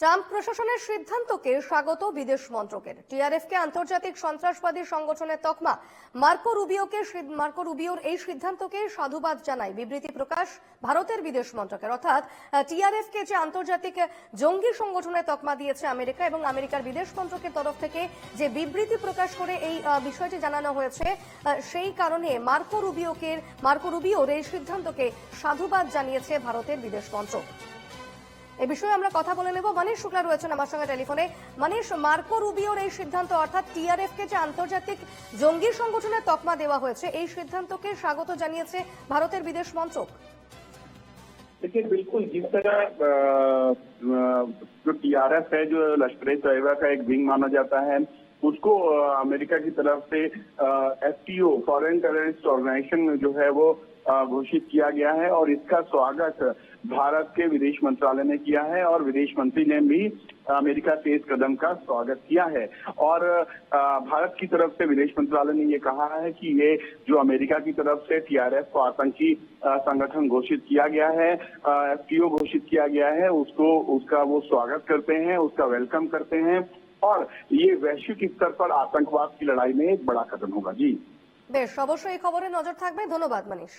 Trump প্রশাসনের সিদ্ধান্তকে স্বাগত বিদেশ মন্ত্রকের। টিআরএফকে আন্তর্জাতিক সন্ত্রাসবাদী সংগঠনের তকমা। মার্কো রুবিওকে মার্কো রুবিওর এই সিদ্ধান্তকে সাধুবাদ জানায় বিবৃতি প্রকাশ ভারতের বিদেশ মন্ত্রকের। অর্থাৎ টিআরএফকে যে আন্তর্জাতিক জঙ্গি সংগঠনের তকমা দিয়েছে আমেরিকা এবং আমেরিকার বিদেশ মন্ত্রকের তরফ থেকে যে বিবৃতি প্রকাশ করে এই বিষয়টি জানানো হয়েছে সেই কারণে মার্কো রুবিওকে মার্কো রুবিওর এই সিদ্ধান্তকে সাধুবাদ জানিয়েছে ভারতের বিদেশ মন্ত্রক। এ বিষয়ে আমরা কথা বলে নেব মানিশ শুক্লা রয়েছেন আমার সঙ্গে টেলিফোনে মানিশ মার্কো রুবিওর এই সিদ্ধান্ত অর্থাৎ টিআরএফ কে যে আন্তর্জাতিক জঙ্গি সংগঠনের তকমা দেওয়া হয়েছে এই সিদ্ধান্তকে স্বাগত জানিয়েছে ভারতের বিদেশ মন্ত্রক देखिए बिल्कुल जिस तरह अ, अ, जो टीआरएफ है जो लश्कर तैयबा का एक विंग माना जाता है उसको अ, अमेरिका की तरफ से एफटीओ फॉरेन टेररिस्ट ऑर्गेनाइजेशन जो है वो अ, घोषित किया गया है और इसका स्वागत भारत के विदेश मंत्रालय ने किया है और विदेश मंत्री ने भी अमेरिका से इस कदम का स्वागत किया है और अ, भारत की तरफ से विदेश मंत्रालय ने ये कहा है कि ये जो अमेरिका की तरफ से टीआरएफ को आतंकी अ, संगठन घोषित किया गया है एफटीओ घोषित किया गया है उसको उसका वो स्वागत करते हैं उसका वेलकम करते हैं और ये वैश्विक स्तर पर आतंकवाद की लड़ाई में एक बड़ा कदम होगा जी বেশ অবশ্যই এই খবরে নজর থাকবে ধন্যবাদ মানিশ